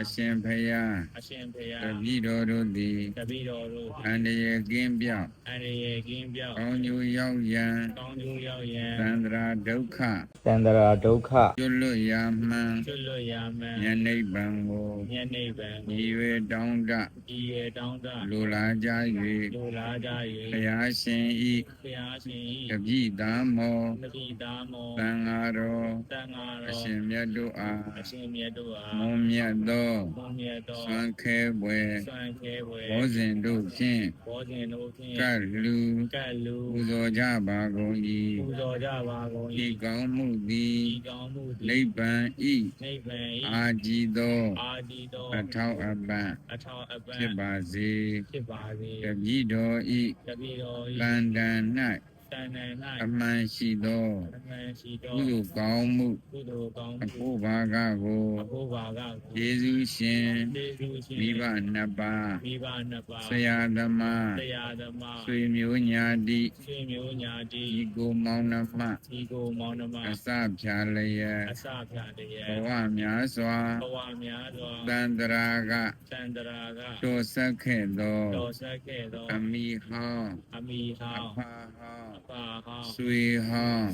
အရှင်ဖယားအရှင်ဖေယတပည့်တော်တို့သည်တပည့်တော်တို့အန္တရာယ်ကင်းပြောက်အန္တရာယ်ကင်းပြောက်ကောင်းကျိုးရောက်ရန်ကောင်းကျိုးရောက်ရန်သန္တရာဒုက္ခတန္တရာဒုက္ခကျွလွတ်ရာမှန်ကျွတ်လွတ်ရမှန်ဉာဏ်နိဗ္ဗာန်ကိုဉာဏ်နိဗ္ဗာန်ဤရွယ်တောင်းတဤရတောင်းတလိုလားကြလိုလားကြ၍ဘု၍ရားရှင်ဤဘုရားရှင်တပည့်သားမောတပိသားမောသံဃာတော်တန်ဃာအတော်ရှင်မြတ်တို့အားအရှင်မြတ်တို့အားမွန်မြတ်သောဘုံမြတ်တော်ဆွမ်းခဲပွဲဆွမ်းခဲဝဲဘောဇင်တို့ဖြင့်ဘောဇင်တို့ဖြင့်ကတ်လူကတ်လူပူဇော်ကြပါကုန်ပူ၏ဇော်ကြပါကုန်ဤ၏ကောင်းမှုသည်ဤကောင်းမှုသည်နိဗ္ဗာန်ဤနိဗ္ဗာန်၏အာကြည်သောအာဒီတော်အထောက်အပံ့အထောက်အပံ့ဖြစ်ပါစေဖြစ်ပါစေတပည့်တော်ဤတပည့်တော်ကံတန်တန် တန်၌၌အမှန်ရှိသောအမှန်ရှိကုသောသိုလ်ကောင်းမှုကုသိုလ်ကောင်းအမှုဖို့ဘာကကိုအဖို့ပါကယေရှုရှင်ကျေးဇူးရှင်မိဘနှစ်ပါးမိဘနှစ်ပါးဆရာသမားတရားသမားဆွေမျိုးညာတိဆွေမျိုးညာတိဒီကိုမောင်နှမဒီကိုမောင်နှမအစဖြာလျက်အစဖြာတရဘဝများစွာဘဝများစွာတန္တရာကသန္တရာကတော်ဆက်ခဲ့သောတော်ဆက်ခဲ့သောအမိဟောင်းအမိဟောအင်းဖဟောင်းအဖဟောင်းဆွေဟောင်း ဆွေဟောင်း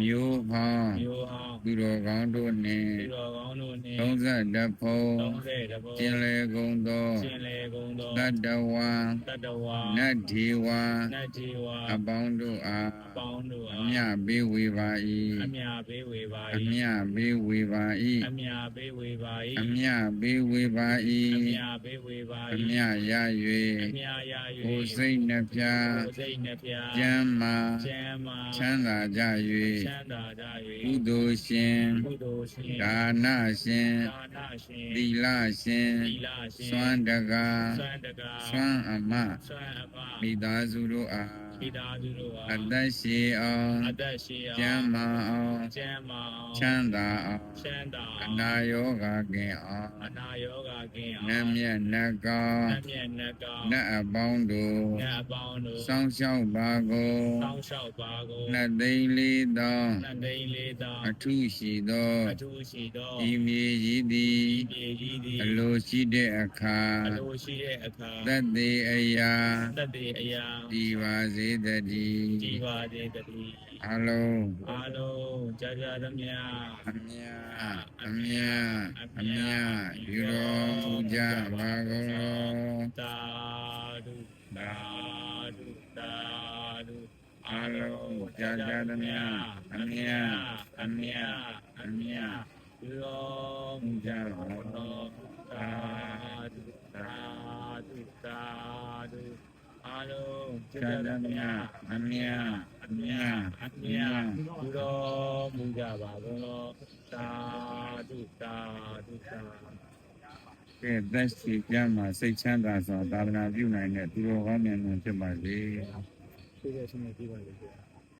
မျိုးဟောင်းမျိုးဟောင်းသူတော်ကောင်းတို့နှင့်ဒီတော်ကောင်းတို့နှင့်30ဖုံး30တဘောကျင်လေကုန်သောရှင်လေကုန်သောတတ္တဝါတတဝါနတ်ဒီဝါနတ်ဒီဝါအပေါင်းတို့အားအပေါင်းတို့အအားမြပေးဝေပါအ၏မြပေးဝေပါအ၏မြပေးဝေပါအ၏မြပေးဝေပါအ၏မြပေးဝေပါအ၏မြပေးဝေပါအ၏မြရအ၍မြရကိုယ်၍စိတ်နှဖျားကိုယ်စိတ်နှဖျားကျမ်းမာကျမ်းမာချမ်းသာကြချ၍မ်းသာကြကုသိုလ်ရှင်၍ကုသိုလ်ရှင်ဒါနရှင်ဒါနရှင်သီလရှင်သီလရှင်စွမ်းတကားစွမ်းတကားစွမ်းအမစွမ်းအမမိသားစုတို့အားမိသားစုတို့အားအသက်ရှိအောင်အသက်ရှိအောင်ကျမ်းမာအောင်ကျမ်းမာအောင်ချမ်းသာအောင်ချမ်းသာအအောင်နာရောဂါကင်အောင်အနာရောဂါကင်းအောင်နတ်မြတ်နတ်ကောင်းနတ်မြတ်နတ်ကောင်းနတ်အပေါင်းတို့နတ်အပေါင်းတို့စောင်းရှောက်ပါကုန်တောင်းလျှောက်ပါကုန်နှစ်သိန်းလေးသောနတ်သိန်းလေးသောအထုရှိသောအထူးရှိသောဤမြေကြီးသည်ဤမြေကြီးသည်အလိုရှိတဲ့အခါအလိုရှိတဲ့အခါသက်သေးအရာတတ်တဲ့အရာဒီပါစေတည်းဒီပါတဲ့တည်းအလုံးအားလုံးကြာကြာသမျှအမြအမြအမြယူတော်မူကြပါကုန် အလုံးကြာကြာသမျှအမြအမြအမြယူတော်မူကြပါသောသာဓုသာဓုသာဓုအားလုံးကြာကြာကြာကြာသသမျှမျှအမြအမြအအမြမြတ်ယူတော်မူကြပါကုန်သောသာဓုသာဓုသာကဲသက်ရှိကြမှာစိတ်ချမ်းသာစွာသာသနာပြုနိုင်တဲ့သူတော်ကောင်းများများဖြစ်ပါစေ ဖြည့်ရခြင်းနဲ့ပြပါလိမ့်မယ်